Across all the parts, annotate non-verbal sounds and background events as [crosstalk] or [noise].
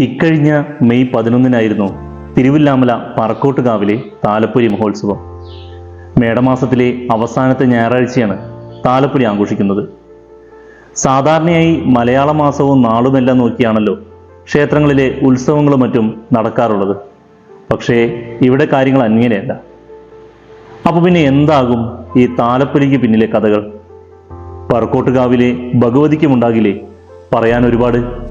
ഇക്കഴിഞ്ഞ മെയ് പതിനൊന്നിനായിരുന്നു തിരുവില്ലാമല പറക്കോട്ടുകാവിലെ താലപ്പൊലി മഹോത്സവം. മേടമാസത്തിലെ അവസാനത്തെ ഞായറാഴ്ചയാണ് താലപ്പൊലി ആഘോഷിക്കുന്നത്. സാധാരണയായി മലയാള മാസവും നാളുമെല്ലാം നോക്കിയാണല്ലോ ക്ഷേത്രങ്ങളിലെ ഉത്സവങ്ങളും മറ്റും നടക്കാറുള്ളത്. പക്ഷേ ഇവിടെ കാര്യങ്ങൾ അങ്ങനെയല്ല അപ്പോൾ പിന്നെ എന്താകും ഈ താലപ്പൊലിക്ക് പിന്നിലെ കഥകൾ? പറക്കോട്ടുകാവിലെ ഭഗവതിക്കുമുണ്ടാകില്ലേ പറയാൻ ഒരുപാട്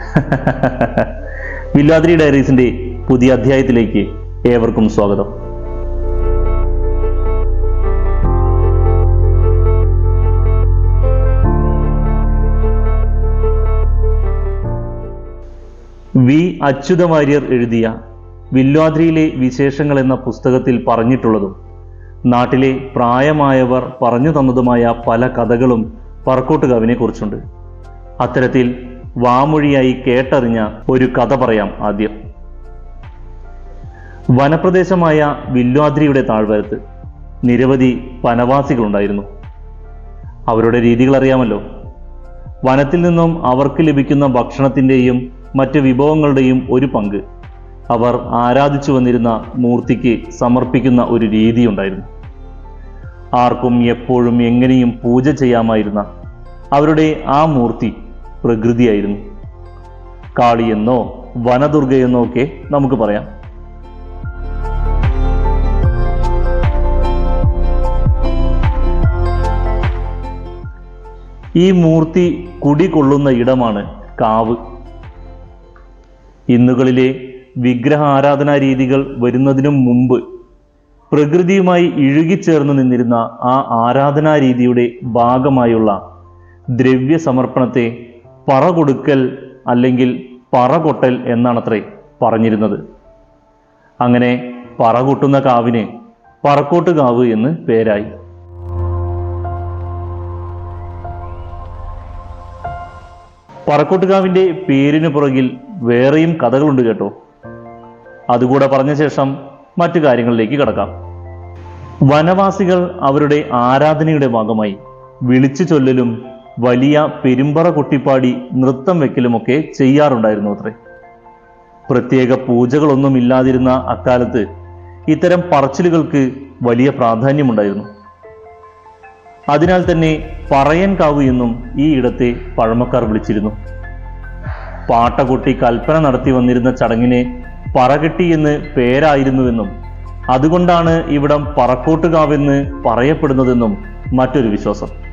[laughs] വില്ലാദ്രി ഡയറീസിന്റെ പുതിയ അധ്യായത്തിലേക്ക് ഏവർക്കും സ്വാഗതം. വി അച്യുത വാര്യർ എഴുതിയ വില്ലാദ്രിയിലെ വിശേഷങ്ങൾ എന്ന പുസ്തകത്തിൽ പറഞ്ഞിട്ടുള്ളതും നാട്ടിലെ പ്രായമായവർ പറഞ്ഞു തന്നതുമായ പല കഥകളും പറക്കോട്ടുകാവിനെ കുറിച്ചുണ്ട്. അത്തരത്തിൽ വാമൊഴിയായി കേട്ടറിഞ്ഞ ഒരു കഥ പറയാം ആദ്യം. വനപ്രദേശമായ വില്വാദ്രിയുടെ താഴ്വരത്ത് നിരവധി വനവാസികളുണ്ടായിരുന്നു. അവരുടെ രീതികൾ അറിയാമല്ലോ. വനത്തിൽ നിന്നും അവർക്ക് ലഭിക്കുന്ന ഭക്ഷണത്തിന്റെയും മറ്റ് വിഭവങ്ങളുടെയും ഒരു പങ്ക് അവർ ആരാധിച്ചു വന്നിരുന്ന മൂർത്തിക്ക് സമർപ്പിക്കുന്ന ഒരു രീതിയുണ്ടായിരുന്നു ആർക്കും എപ്പോഴും എങ്ങനെയും പൂജ ചെയ്യാമായിരുന്ന അവരുടെ ആ മൂർത്തി പ്രകൃതിയായിരുന്നു. കാളിയെന്നോ വനദുർഗയെന്നോ ഒക്കെ നമുക്ക് പറയാം. ഈ മൂർത്തി കുടികൊള്ളുന്ന ഇടമാണ് കാവ്. ഇന്നുകളിലെ വിഗ്രഹ ആരാധനാ രീതികൾ വരുന്നതിനും മുമ്പ് പ്രകൃതിയുമായി ഇഴുകിച്ചേർന്ന് നിന്നിരുന്ന ആ ആരാധനാ രീതിയുടെ ഭാഗമായുള്ള ദ്രവ്യ സമർപ്പണത്തെ പറ കൊടുക്കൽ അല്ലെങ്കിൽ പറ കൊട്ടൽ എന്നാണത്രേ പറഞ്ഞിരുന്നത്. അങ്ങനെ പറ കൊട്ടുന്ന കാവിന് പറക്കോട്ട് കാവ് എന്ന് പേരായി. പറക്കോട്ടുകാവിന്റെ പേരിന് പുറകിൽ വേറെയും കഥകളുണ്ട് കേട്ടോ. അതുകൂടെ പറഞ്ഞ ശേഷം മറ്റു കാര്യങ്ങളിലേക്ക് കടക്കാം. വനവാസികൾ അവരുടെ ആരാധനയുടെ ഭാഗമായി വിളിച്ചു ചൊല്ലലും വലിയ പെരുമ്പറ കൊട്ടിപ്പാടി നൃത്തം വെക്കലുമൊക്കെ ചെയ്യാറുണ്ടായിരുന്നു അത്രേ. പ്രത്യേക പൂജകളൊന്നും ഇല്ലാതിരുന്ന അക്കാലത്ത് ഇത്തരം പറച്ചിലുകൾക്ക് വലിയ പ്രാധാന്യമുണ്ടായിരുന്നു. അതിനാൽ തന്നെ പറയൻ കാവ് എന്നും ഈ ഇടത്തെ പഴമക്കാർ വിളിച്ചിരുന്നു. പാട്ടകൊട്ടി കൽപ്പന നടത്തി വന്നിരുന്ന ചടങ്ങിനെ പറകെട്ടി എന്ന് പേരായിരുന്നുവെന്നും അതുകൊണ്ടാണ് ഇവിടം പറക്കോട്ടുകാവെന്ന് പറയപ്പെടുന്നതെന്നും മറ്റൊരു വിശ്വാസം.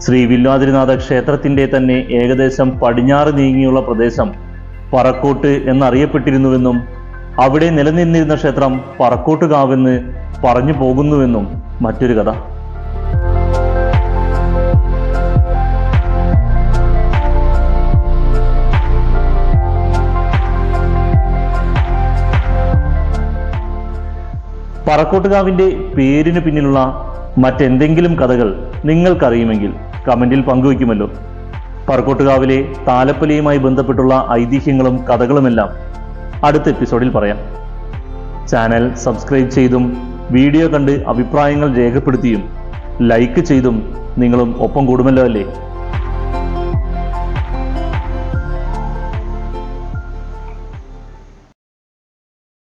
ശ്രീ വില്ലാതിരിനാഥ ക്ഷേത്രത്തിന്റെ തന്നെ ഏകദേശം പടിഞ്ഞാറ് നീങ്ങിയുള്ള പ്രദേശം പറക്കോട്ട് എന്നറിയപ്പെട്ടിരുന്നുവെന്നും അവിടെ നിലനിന്നിരുന്ന ക്ഷേത്രം പറക്കോട്ടുകാവെന്ന് പറഞ്ഞു പോകുന്നുവെന്നും മറ്റൊരു കഥ. പറക്കോട്ടുകാവിന്റെ പേരിന് പിന്നിലുള്ള മറ്റെന്തെങ്കിലും കഥകൾ നിങ്ങൾക്കറിയുമെങ്കിൽ കമന്റിൽ പങ്കുവയ്ക്കുമല്ലോ. പറക്കോട്ടുകാവിലെ താലപ്പൊലിയുമായി ബന്ധപ്പെട്ടുള്ള ഐതിഹ്യങ്ങളും കഥകളുമെല്ലാം അടുത്ത എപ്പിസോഡിൽ പറയാം. ചാനൽ സബ്സ്ക്രൈബ് ചെയ്തും വീഡിയോ കണ്ട് അഭിപ്രായങ്ങൾ രേഖപ്പെടുത്തിയും ലൈക്ക് ചെയ്തും നിങ്ങളും ഒപ്പം കൂടുമല്ലോ അല്ലേ?